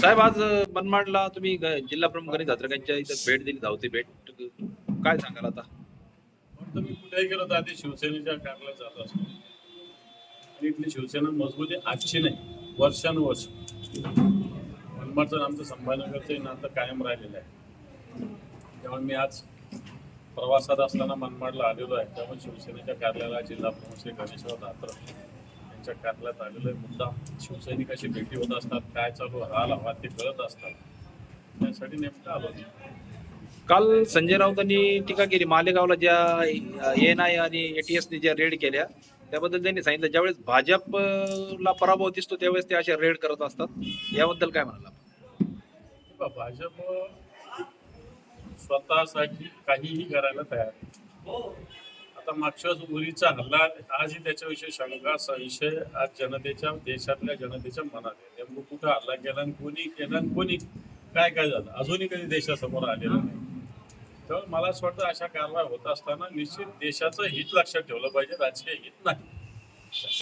साहेब आज मनमाडला तुम्ही जिल्हा प्रमुख गणेश धात्रकांच्या इथं भेट दिली धावती भेट. काय सांगाल आता? फक्त कुठेही गेलो तर आधी शिवसेनेच्या कार्यालयात जात असतो. आणि इथली शिवसेना मजबूत आहे आजची नाही वर्षानुवर्ष. मनमाडचं आमचं संभाजीनगरचं नातं कायम राहिलेलं आहे. त्यामुळे मी आज प्रवासात असताना मनमाडला आलेलो आहे. त्यामुळे शिवसेनेच्या कार्यालयाला जिल्हा प्रमुख श्री गणेशराव धात्र यांच्या कार्यालयात आलेलो आहे. मुद्दा शिवसैनिकाशी भेटी होत असतात काय चालू हाल हवा ते कळत असतात. त्यासाठी नेमकं आलो काल संजय राऊतांनी टीका केली. मालेगावला ज्या एन आय आणि एटीएसने ज्या रेड केल्या त्याबद्दल त्यांनी सांगितलं. ज्यावेळेस भाजपला पराभव दिसतो त्यावेळेस ते अशा रेड करत असतात. याबद्दल काय म्हणाला भाजप स्वतःसाठी काहीही करायला तयार आता मागच्या मुलीचा उरीचा हल्ला आजही त्याच्याविषयी शंका संशय आज जनतेच्या देशातल्या जनतेच्या मनात आहे. नेमकं कुठं हल्ला केला आणि कोणी केला आणि कोणी काय काय झालं? अजूनही कधी देशासमोर आलेलं नाही. तर मला असं वाटतं अशा कारवाई होत असताना निश्चित देशाचं हित लक्षात ठेवलं पाहिजे राजकीय हित नाही.